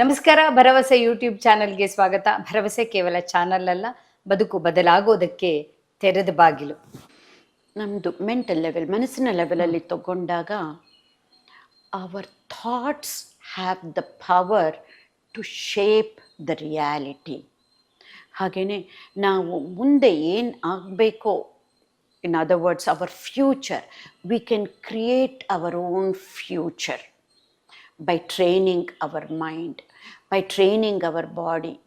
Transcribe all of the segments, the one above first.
ನಮಸ್ಕಾರ, ಭರವಸೆ ಯೂಟ್ಯೂಬ್ ಚಾನೆಲ್ಗೆ ಸ್ವಾಗತ. ಭರವಸೆ ಕೇವಲ ಚಾನಲ್ ಅಲ್ಲ, ಬದುಕು ಬದಲಾಗೋದಕ್ಕೆ ತೆರೆದ ಬಾಗಿಲು. ನಮ್ಮದು ಮೆಂಟಲ್ ಲೆವೆಲ್ ಮನಸ್ಸಿನ ಲೆವೆಲಲ್ಲಿ ತಗೊಂಡಾಗ our thoughts have the power to shape the reality ಹಾಗೆಯೇ ನಾವು ಮುಂದೆ ಏನು ಆಗಬೇಕೋ in other words our future we can create our own future by training our mind, by training our body.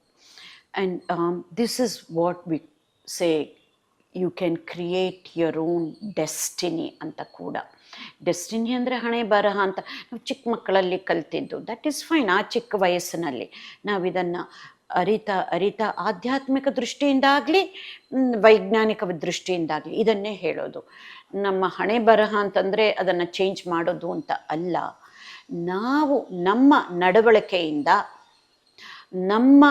And um, this is what we say you can create your own destiny ಅಂತ ಕೂಡ. Destiny ಅಂದರೆ ಹಣೆ ಬರಹ ಅಂತ ನಾವು ಚಿಕ್ಕ ಮಕ್ಕಳಲ್ಲಿ ಕಲ್ತಿದ್ದು. ದಟ್ ಈಸ್ ಫೈನ್ ಆ ಚಿಕ್ಕ ವಯಸ್ಸಿನಲ್ಲಿ. ನಾವು ಇದನ್ನು ಅರಿತ ಅರಿತ ಆಧ್ಯಾತ್ಮಿಕ ದೃಷ್ಟಿಯಿಂದಾಗಲಿ ವೈಜ್ಞಾನಿಕ ದೃಷ್ಟಿಯಿಂದಾಗಲಿ ಇದನ್ನೇ ಹೇಳೋದು. ನಮ್ಮ ಹಣೆ ಬರಹ ಅಂತಂದರೆ ಅದನ್ನು ಚೇಂಜ್ ಮಾಡೋದು ಅಂತ ಅಲ್ಲ. ನಾವು ನಮ್ಮ ನಡವಳಿಕೆಯಿಂದ, ನಮ್ಮ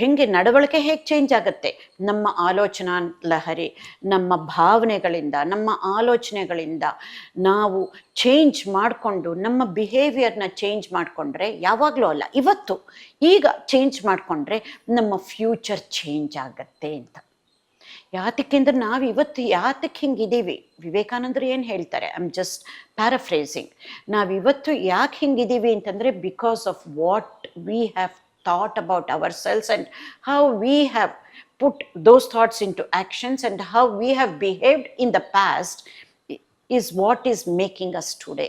ಹೇಗೆ ನಡವಳಿಕೆ ಹೇಗೆ ಚೇಂಜ್ ಆಗುತ್ತೆ? ನಮ್ಮ ಆಲೋಚನಾ ಲಹರಿ, ನಮ್ಮ ಭಾವನೆಗಳಿಂದ, ನಮ್ಮ ಆಲೋಚನೆಗಳಿಂದ ನಾವು ಚೇಂಜ್ ಮಾಡಿಕೊಂಡು, ನಮ್ಮ ಬಿಹೇವಿಯರ್ನ ಚೇಂಜ್ ಮಾಡಿಕೊಂಡ್ರೆ ಯಾವಾಗಲೂ ಅಲ್ಲ, ಇವತ್ತು ಈಗ ಚೇಂಜ್ ಮಾಡಿಕೊಂಡ್ರೆ ನಮ್ಮ ಫ್ಯೂಚರ್ ಚೇಂಜ್ ಆಗುತ್ತೆ ಅಂತ. ಯಾತಕ್ಕೆಂದ್ರೆ ನಾವು ಇವತ್ತು ಯಾತಕ್ಕೆ ಹಿಂಗಿದ್ದೀವಿ ವಿವೇಕಾನಂದರು ಏನು ಹೇಳ್ತಾರೆ? ಐ ಆಮ್ ಜಸ್ಟ್ ಪ್ಯಾರಫ್ರೇಸಿಂಗ್ ನಾವು ಇವತ್ತು ಯಾಕೆ ಹಿಂಗಿದ್ದೀವಿ ಅಂತಂದರೆ because of what we have thought about ourselves and how we have put those thoughts into actions and how we have behaved in the past is what is making us today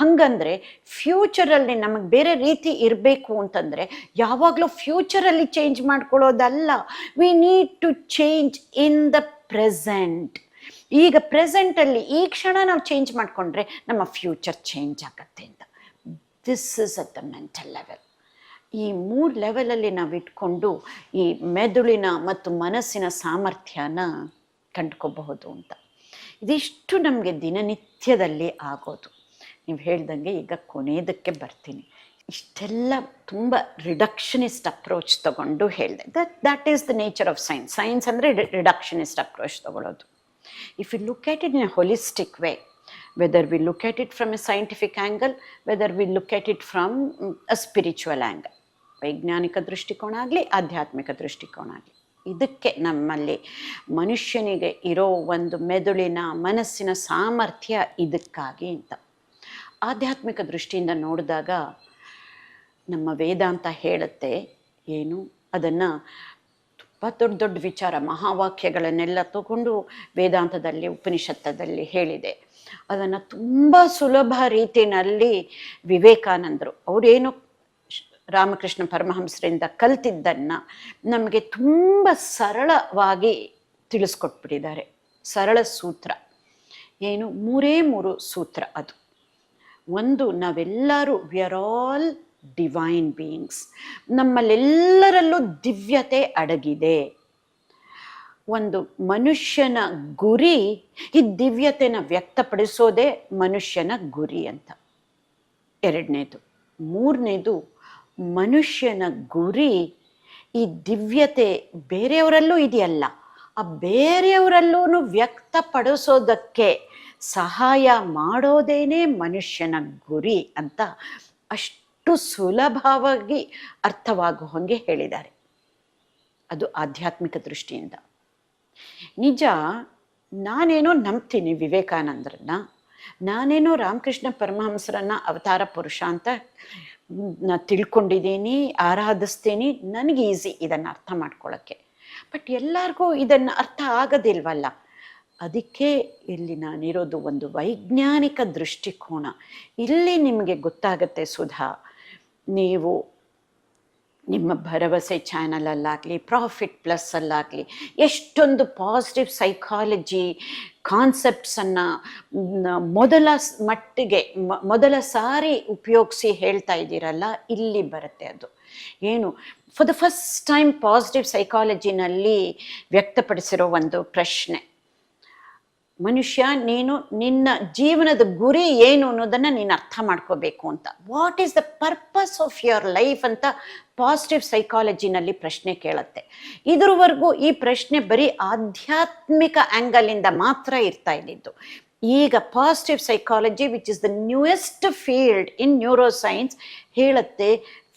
ಹಂಗಂದ್ರೆ ಫ್ಯೂಚರಲ್ಲಿ ನಮಗೆ ಬೇರೆ ರೀತಿ ಇರಬೇಕು ಅಂತಂದರೆ ಯಾವಾಗಲೂ ಫ್ಯೂಚರಲ್ಲಿ change ಮಾಡ್ಕೊಳ್ಳೋದಲ್ಲ. We need to change in the present ಈಗ ಪ್ರೆಸೆಂಟಲ್ಲಿ ಈ ಕ್ಷಣ ನಾವು ಚೇಂಜ್ ಮಾಡಿಕೊಂಡ್ರೆ ನಮ್ಮ ಫ್ಯೂಚರ್ ಚೇಂಜ್ ಆಗತ್ತೆ ಅಂತ. This is at the mental level ಈ ಮೂರು ಲೆವೆಲಲ್ಲಿ ನಾವು ಇಟ್ಕೊಂಡು ಈ ಮೆದುಳಿನ ಮತ್ತು ಮನಸ್ಸಿನ ಸಾಮರ್ಥ್ಯನ ಕಂಡ್ಕೋಬಹುದು ಅಂತ. ಇದಿಷ್ಟು ನಮಗೆ ದಿನನಿತ್ಯದಲ್ಲಿ ಆಗೋದು. ನೀವು ಹೇಳ್ದಂಗೆ ಈಗ ಕೊನೆಯದಕ್ಕೆ ಬರ್ತೀನಿ. ಇಷ್ಟೆಲ್ಲ ತುಂಬ ರಿಡಕ್ಷನಿಸ್ಟ್ ಅಪ್ರೋಚ್ ತಗೊಂಡು ಹೇಳಿದೆ. That that is the nature of science science ಅಂದರೆ ರಿಡಕ್ಷನಿಸ್ಟ್ ಅಪ್ರೋಚ್ ತಗೊಳ್ಳೋದು if you look at it in a holistic way whether we look at it from a scientific angle whether we look at it from a spiritual angle ವೈಜ್ಞಾನಿಕ ದೃಷ್ಟಿಕೋನ ಆಗಲಿ, ಆಧ್ಯಾತ್ಮಿಕ ದೃಷ್ಟಿಕೋನ ಆಗಲಿ. ಇದಕ್ಕೆ ನಮ್ಮಲ್ಲಿ ಮನುಷ್ಯನಿಗೆ ಇರೋ ಒಂದು ಮೆದುಳಿನ, ಮನಸ್ಸಿನ ಸಾಮರ್ಥ್ಯ ಇದಕ್ಕಾಗಿ ಅಂತ. ಆಧ್ಯಾತ್ಮಿಕ ದೃಷ್ಟಿಯಿಂದ ನೋಡಿದಾಗ ನಮ್ಮ ವೇದಾಂತ ಹೇಳುತ್ತೆ ಏನು? ಅದನ್ನು ತುಂಬ ದೊಡ್ಡ ದೊಡ್ಡ ವಿಚಾರ, ಮಹಾವಾಕ್ಯಗಳನ್ನೆಲ್ಲ ತಗೊಂಡು ವೇದಾಂತದಲ್ಲಿ ಉಪನಿಷತ್ತದಲ್ಲಿ ಹೇಳಿದೆ. ಅದನ್ನು ತುಂಬ ಸುಲಭ ರೀತಿಯಲ್ಲಿ ವಿವೇಕಾನಂದರು ಅವರೇನು ರಾಮಕೃಷ್ಣ ಪರಮಹಂಸರಿಂದ ಕಲ್ತಿದ್ದನ್ನು ನಮಗೆ ತುಂಬ ಸರಳವಾಗಿ ತಿಳಿಸ್ಕೊಟ್ಬಿಟ್ಟಿದ್ದಾರೆ. ಸರಳ ಸೂತ್ರ. ಏನು? ಮೂರೇ ಮೂರು ಸೂತ್ರ ಅದು. ಒಂದು ನಾವೆಲ್ಲರೂ we are all divine beings ನಮ್ಮಲ್ಲೆಲ್ಲರಲ್ಲೂ ದಿವ್ಯತೆ ಅಡಗಿದೆ. ಒಂದು ಮನುಷ್ಯನ ಗುರಿ ಈ ದಿವ್ಯತೆನ ವ್ಯಕ್ತಪಡಿಸೋದೇ ಮನುಷ್ಯನ ಗುರಿ ಅಂತ. ಎರಡನೇದು. ಮೂರನೇದು, ಮನುಷ್ಯನ ಗುರಿ ಈ ದಿವ್ಯತೆ ಬೇರೆಯವರಲ್ಲೂ ಇದೆಯಲ್ಲ. ಆ ಬೇರೆಯವರಲ್ಲೂ ವ್ಯಕ್ತಪಡಿಸೋದಕ್ಕೆ ಸಹಾಯ ಮಾಡೋದೇನೇ ಮನುಷ್ಯನ ಗುರಿ ಅಂತ ಅಷ್ಟು ಸುಲಭವಾಗಿ ಅರ್ಥವಾಗೋ ಹಾಗೆ ಹೇಳಿದ್ದಾರೆ. ಅದು ಆಧ್ಯಾತ್ಮಿಕ ದೃಷ್ಟಿಯಿಂದ. ನಿಜ, ನಾನೇನೋ ನಂಬ್ತೀನಿ ವಿವೇಕಾನಂದರನ್ನ, ನಾನೇನೋ ರಾಮಕೃಷ್ಣ ಪರಮಹಂಸರನ್ನ ಅವತಾರ ಪುರುಷ ಅಂತ ನಾ ತಿಳ್ಕೊಂಡಿದ್ದೀನಿ, ಆರಾಧಿಸ್ತೀನಿ, ನನಗೆ ಈಸಿ ಇದನ್ನು ಅರ್ಥ ಮಾಡ್ಕೊಳ್ಳೋಕ್ಕೆ. ಬಟ್ ಎಲ್ಲರಿಗೂ ಇದನ್ನು ಅರ್ಥ ಆಗೋದಿಲ್ವಲ್ಲ? ಅದಕ್ಕೆ ಇಲ್ಲಿ ನಾನಿರೋದು ಒಂದು ವೈಜ್ಞಾನಿಕ ದೃಷ್ಟಿಕೋನ. ಇಲ್ಲಿ ನಿಮಗೆ ಗೊತ್ತಾಗುತ್ತೆ ಸುಧಾ, ನೀವು ನಿಮ್ಮ ಭರವಸೆ ಚಾನಲಲ್ಲಾಗಲಿ ಪ್ರಾಫಿಟ್ ಪ್ಲಸ್ಸಲ್ಲಾಗಲಿ, ಎಷ್ಟೊಂದು ಪಾಸಿಟಿವ್ ಸೈಕಾಲಜಿ ಕಾನ್ಸೆಪ್ಟ್ಸನ್ನು ಮೊದಲ ಮಟ್ಟಿಗೆ ಮೊದಲ ಸಾರಿ ಉಪಯೋಗಿಸಿ ಹೇಳ್ತಾ ಇದ್ದೀರಲ್ಲ, ಇಲ್ಲಿ ಬರುತ್ತೆ ಅದು. ಏನು? For the first time positive ಸೈಕಾಲಜಿನಲ್ಲಿ ವ್ಯಕ್ತಪಡಿಸಿರೋ ಒಂದು ಪ್ರಶ್ನೆ. ಮನುಷ್ಯ, ನೀನು ನಿನ್ನ ಜೀವನದ ಗುರಿ ಏನು ಅನ್ನೋದನ್ನು ನೀನು ಅರ್ಥ ಮಾಡ್ಕೋಬೇಕು ಅಂತ. What is the purpose of your life ಅಂತ ಪಾಸಿಟಿವ್ ಸೈಕಾಲಜಿನಲ್ಲಿ ಪ್ರಶ್ನೆ ಕೇಳುತ್ತೆ. ಇದ್ರವರೆಗೂ ಈ ಪ್ರಶ್ನೆ ಬರೀ ಆಧ್ಯಾತ್ಮಿಕ ಆ್ಯಂಗಲಿಂದ ಮಾತ್ರ ಇರ್ತಾ ಇದ್ದಿದ್ದು. ಈಗ positive psychology which is the newest field in neuroscience ಹೇಳುತ್ತೆ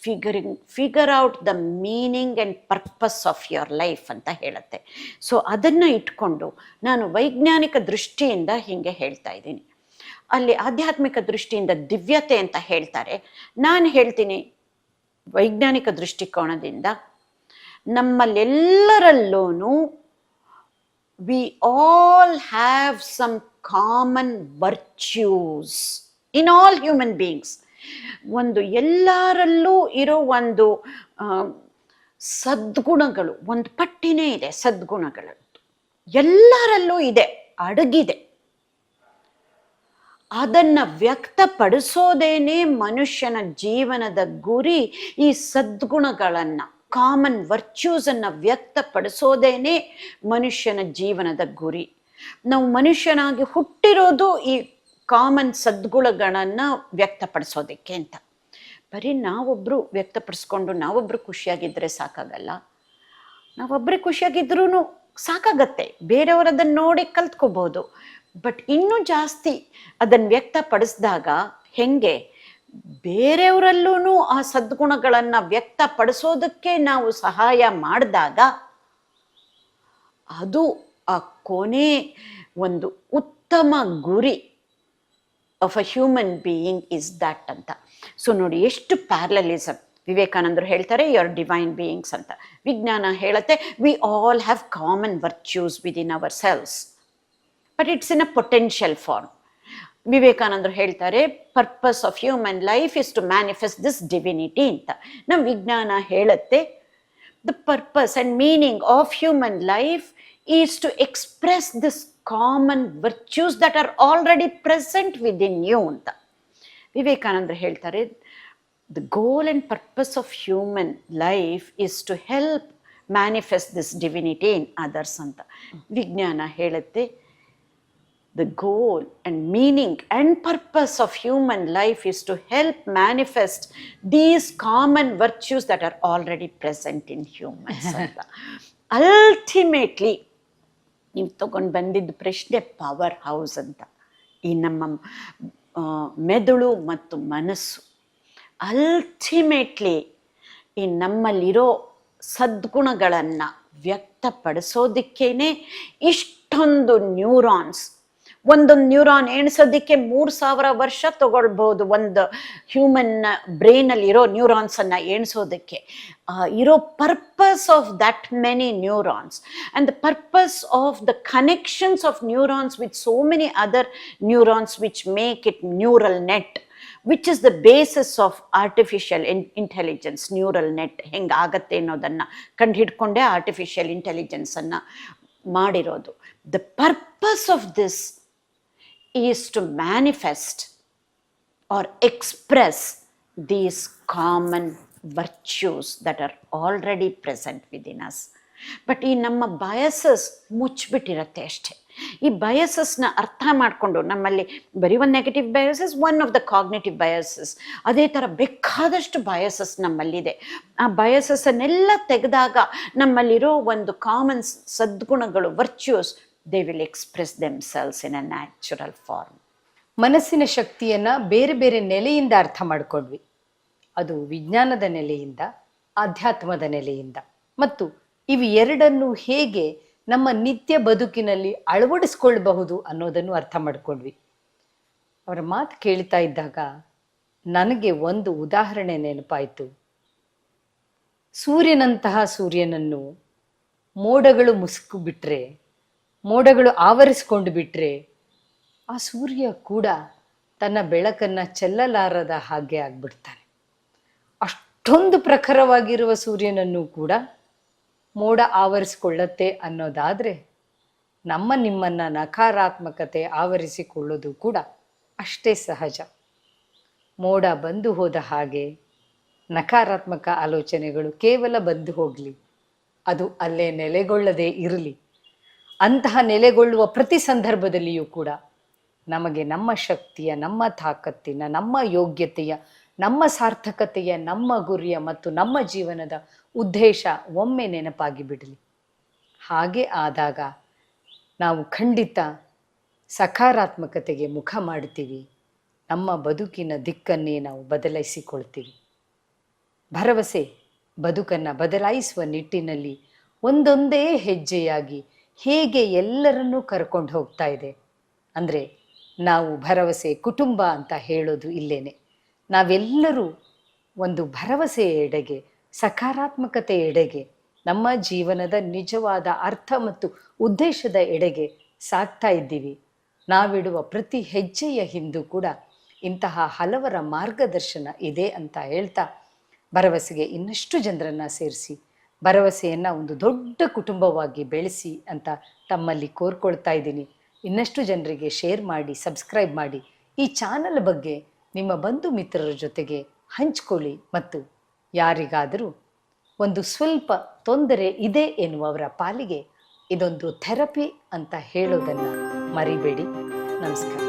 figuring figure out the meaning and purpose of your life ಅಂತ ಹೇಳುತ್ತೆ. ಸೊ ಅದನ್ನು ಇಟ್ಕೊಂಡು ನಾನು ವೈಜ್ಞಾನಿಕ ದೃಷ್ಟಿಯಿಂದ ಹೀಗೆ ಹೇಳ್ತಾ ಇದ್ದೀನಿ. ಅಲ್ಲಿ ಆಧ್ಯಾತ್ಮಿಕ ದೃಷ್ಟಿಯಿಂದ ದಿವ್ಯತೆ ಅಂತ ಹೇಳ್ತಾರೆ. ನಾನು ಹೇಳ್ತೀನಿ ವೈಜ್ಞಾನಿಕ ದೃಷ್ಟಿಕೋನದಿಂದ ನಮ್ಮಲ್ಲೆಲ್ಲರಲ್ಲೂ we all have some common virtues in all human beings ಒಂದು ಎಲ್ಲರಲ್ಲೂ ಇರೋ ಒಂದು ಸದ್ಗುಣಗಳು, ಒಂದು ಪಟ್ಟಿನೇ ಇದೆ ಸದ್ಗುಣಗಳದ್ದು. ಎಲ್ಲರಲ್ಲೂ ಇದೆ, ಅಡಗಿದೆ. ಅದನ್ನ ವ್ಯಕ್ತಪಡಿಸೋದೇನೆ ಮನುಷ್ಯನ ಜೀವನದ ಗುರಿ ಈ ಸದ್ಗುಣಗಳನ್ನ ಕಾಮನ್ ವರ್ಚ್ಯೂಸ್ ಅನ್ನ ವ್ಯಕ್ತಪಡಿಸೋದೇನೆ ಮನುಷ್ಯನ ಜೀವನದ ಗುರಿ. ನಾವು ಮನುಷ್ಯನಾಗಿ ಹುಟ್ಟಿರೋದು ಈ ಕಾಮನ್ ಸದ್ಗುಣಗಳನ್ನ ವ್ಯಕ್ತಪಡಿಸೋದಕ್ಕೆ ಅಂತ. ಬರೀ ನಾವೊಬ್ಬರು ವ್ಯಕ್ತಪಡಿಸ್ಕೊಂಡು ನಾವೊಬ್ರು ಖುಷಿಯಾಗಿದ್ರೆ ಸಾಕಾಗಲ್ಲ. ನಾವೊಬ್ಬರೇ ಖುಷಿಯಾಗಿದ್ರೂ ಸಾಕಾಗತ್ತೆ. ಬೇರೆಯವರು ಅದನ್ನು ನೋಡಿ ಕಲ್ತ್ಕೋಬಹುದು ಬಟ್ ಇನ್ನೂ ಜಾಸ್ತಿ ಅದನ್ನು ವ್ಯಕ್ತಪಡಿಸಿದಾಗ ಹೆಂಗೆ? ಬೇರೆಯವರಲ್ಲೂ ಆ ಸದ್ಗುಣಗಳನ್ನು ವ್ಯಕ್ತಪಡಿಸೋದಕ್ಕೆ ನಾವು ಸಹಾಯ ಮಾಡಿದಾಗ ಅದು ಆ ಕೊನೆ ಒಂದು ಉತ್ತಮ ಗುರಿ. Of a human being is that ಅಂತ ಸೊ ನೋಡಿ ಎಷ್ಟು ಪ್ಯಾರಲಲಿಸಮ್ ವಿವೇಕಾನಂದರು ಹೇಳ್ತಾರೆ ಯುವರ್ ಡಿವೈನ್ ಬೀಯಿಂಗ್ಸ್ ಅಂತ ವಿಜ್ಞಾನ ಹೇಳುತ್ತೆ we all have common virtues within ourselves but it's in a potential form ವಿವೇಕಾನಂದರು ಹೇಳ್ತಾರೆ purpose of human life is to manifest this divinity ಅಂತ ನಮ್ಮ ವಿಜ್ಞಾನ ಹೇಳುತ್ತೆ, the purpose and meaning of human life is to express this common virtues that are already present within you ಅಂತ ವಿವೇಕಾನಂದರು ಹೇಳ್ತಾರೆ the goal and purpose of human life is to help manifest this divinity in others ಅಂತ ವಿಜ್ಞಾನ ಹೇಳುತ್ತೆ the goal and meaning and purpose of human life is to help manifest these common virtues that are already present in humans ಅಂತ ultimately ನೀವು ತಗೊಂಡು ಬಂದಿದ್ದ ಪ್ರಶ್ನೆ power house ಅಂತ. ಈ ನಮ್ಮ ಮೆದುಳು ಮತ್ತು ಮನಸ್ಸು. ಅಲ್ಟಿಮೇಟ್ಲಿ ಈ ನಮ್ಮಲ್ಲಿರೋ ಸದ್ಗುಣಗಳನ್ನು ವ್ಯಕ್ತಪಡಿಸೋದಕ್ಕೇನೆ ಇಷ್ಟೊಂದು ನ್ಯೂರಾನ್ಸ್ ಒಂದೊಂದು ನ್ಯೂರಾನ್ ಎಣಿಸೋದಕ್ಕೆ ಮೂರು ಸಾವಿರ ವರ್ಷ ತಗೊಳ್ಬಹುದು ಒಂದು ಹ್ಯೂಮನ್ ಬ್ರೈನಲ್ಲಿ ಇರೋ ನ್ಯೂರಾನ್ಸನ್ನು ಎಣಿಸೋದಕ್ಕೆ. ಆ, ಇರೋ purpose of that many neurons and the purpose of the connections of neurons with so many other neurons which make it neural net which is the basis of artificial in intelligence neural net ಹೆಂಗೆ ಆಗತ್ತೆ ಅನ್ನೋದನ್ನು ಕಂಡುಹಿಡ್ಕೊಂಡೇ artificial ಇಂಟೆಲಿಜೆನ್ಸನ್ನು ಮಾಡಿರೋದು. The purpose of this is to manifest or express these common virtues that are already present within us. But ಈ ನಮ್ಮ biases ಮುಚ್ಚಿಬಿಟ್ಟಿರತ್ತೆ ಅಷ್ಟೇ ಈ ಬಯಸಸ್ನ ಅರ್ಥ ಮಾಡಿಕೊಂಡು ನಮ್ಮಲ್ಲಿ ಬರೀ ಒಂದು negative biases one of the cognitive biases ಅದೇ ಥರ ಬೇಕಾದಷ್ಟು ಬಯಸಸ್ ನಮ್ಮಲ್ಲಿದೆ ಆ ಬಯಸಸ್ಸನ್ನೆಲ್ಲ ತೆಗೆದಾಗ ನಮ್ಮಲ್ಲಿರೋ ಒಂದು common ಸದ್ಗುಣಗಳು virtues they will express themselves in a natural form ಮನಸ್ಸಿನ ಶಕ್ತಿಯನ್ನು ಬೇರೆ ಬೇರೆ ನೆಲೆಯಿಂದ ಅರ್ಥ ಮಾಡಿಕೊಂಡ್ವಿ ಅದು ವಿಜ್ಞಾನದ ನೆಲೆಯಿಂದ, ಆಧ್ಯಾತ್ಮದ ನೆಲೆಯಿಂದ. ಮತ್ತು ಇವು ಎರಡನ್ನು ಹೇಗೆ ನಮ್ಮ ನಿತ್ಯ ಬದುಕಿನಲ್ಲಿ ಅಳವಡಿಸ್ಕೊಳ್ಬಹುದು ಅನ್ನೋದನ್ನು ಅರ್ಥ ಮಾಡಿಕೊಂಡ್ವಿ ಅವರ ಮಾತು ಕೇಳ್ತಾ ಇದ್ದಾಗ ನನಗೆ ಒಂದು ಉದಾಹರಣೆ ನೆನಪಾಯಿತು. ಸೂರ್ಯನಂತಹ ಸೂರ್ಯನನ್ನು ಮೋಡಗಳು ಮುಸುಕು ಬಿಟ್ರೆ ಮೋಡಗಳು ಆವರಿಸ್ಕೊಂಡು ಬಿಟ್ರೆ ಆ ಸೂರ್ಯ ಕೂಡ ತನ್ನ ಬೆಳಕನ್ನು ಚೆಲ್ಲಲಾರದ ಹಾಗೆ ಆಗ್ಬಿಡ್ತಾನೆ. ಅಷ್ಟೊಂದು ಪ್ರಖರವಾಗಿರುವ ಸೂರ್ಯನನ್ನು ಕೂಡ ಮೋಡ ಆವರಿಸಿಕೊಳ್ಳತ್ತೆ ಅನ್ನೋದಾದರೆ ನಮ್ಮ ನಿಮ್ಮನ್ನು ನಕಾರಾತ್ಮಕತೆ ಆವರಿಸಿಕೊಳ್ಳೋದು ಕೂಡ ಅಷ್ಟೇ ಸಹಜ. ಮೋಡ ಬಂದು ಹೋದ ಹಾಗೆ ನಕಾರಾತ್ಮಕ ಆಲೋಚನೆಗಳು ಕೇವಲ ಬಂದು ಹೋಗಲಿ. ಅದು ಅಲ್ಲೇ ನೆಲೆಗೊಳ್ಳದೇ ಇರಲಿ. ಅಂತಹ ನೆಲೆಗೊಳ್ಳುವ ಪ್ರತಿ ಸಂದರ್ಭದಲ್ಲಿಯೂ ಕೂಡ ನಮಗೆ ನಮ್ಮ ಶಕ್ತಿಯ, ನಮ್ಮ ತಾಕತ್ತಿನ, ನಮ್ಮ ಯೋಗ್ಯತೆಯ, ನಮ್ಮ ಸಾರ್ಥಕತೆಯ, ನಮ್ಮ ಗುರಿಯ ಮತ್ತು ನಮ್ಮ ಜೀವನದ ಉದ್ದೇಶ ಒಮ್ಮೆ ನೆನಪಾಗಿ ಬಿಡಲಿ. ಹಾಗೆ ಆದಾಗ ನಾವು ಖಂಡಿತ ಸಕಾರಾತ್ಮಕತೆಗೆ ಮುಖ ಮಾಡ್ತೀವಿ ನಮ್ಮ ಬದುಕಿನ ದಿಕ್ಕನ್ನೇ ನಾವು ಬದಲಾಯಿಸಿಕೊಳ್ತೀವಿ. ಭರವಸೆ ಬದುಕನ್ನು ಬದಲಾಯಿಸುವ ನಿಟ್ಟಿನಲ್ಲಿ ಒಂದೊಂದೇ ಹೆಜ್ಜೆಯಾಗಿ ಹೇಗೆ ಎಲ್ಲರನ್ನೂ ಕರ್ಕೊಂಡು ಹೋಗ್ತಾ ಇದೆ? ಅಂದರೆ ನಾವು ಭರವಸೆ, ಕುಟುಂಬ ಅಂತ ಹೇಳೋದು ಇಲ್ಲೇನೆ. ನಾವೆಲ್ಲರೂ ಒಂದು ಭರವಸೆಯ ಎಡೆಗೆ, ಸಕಾರಾತ್ಮಕತೆ ಎಡೆಗೆ, ನಮ್ಮ ಜೀವನದ ನಿಜವಾದ ಅರ್ಥ ಮತ್ತು ಉದ್ದೇಶದ ಎಡೆಗೆ ಸಾಗ್ತಾ ಇದ್ದೀವಿ. ನಾವಿಡುವ ಪ್ರತಿ ಹೆಜ್ಜೆಯ ಹಿಂದೂ ಕೂಡ ಇಂತಹ ಹಲವರ ಮಾರ್ಗದರ್ಶನ ಇದೆ ಅಂತ ಹೇಳ್ತಾ ಭರವಸೆಗೆ ಇನ್ನಷ್ಟು ಜನರನ್ನು ಸೇರಿಸಿ ಭರವಸೆಯನ್ನು ಒಂದು ದೊಡ್ಡ ಕುಟುಂಬವಾಗಿ ಬೆಳೆಸಿ ಅಂತ ತಮ್ಮಲ್ಲಿ ಕೋರ್ಕೊಳ್ತಾ ಇದ್ದೀನಿ. ಇನ್ನಷ್ಟು ಜನರಿಗೆ ಶೇರ್ ಮಾಡಿ, ಸಬ್ಸ್ಕ್ರೈಬ್ ಮಾಡಿ. ಈ ಚಾನಲ್ ಬಗ್ಗೆ ನಿಮ್ಮ ಬಂಧು ಮಿತ್ರರ ಜೊತೆಗೆ ಹಂಚ್ಕೊಳ್ಳಿ ಮತ್ತು ಯಾರಿಗಾದರೂ ಒಂದು ಸ್ವಲ್ಪ ತೊಂದರೆ ಇದೆ ಎನ್ನುವವರ ಪಾಲಿಗೆ ಇದೊಂದು ಥೆರಪಿ ಅಂತ ಹೇಳೋದನ್ನು ಮರಿಬೇಡಿ. ನಮಸ್ಕಾರ.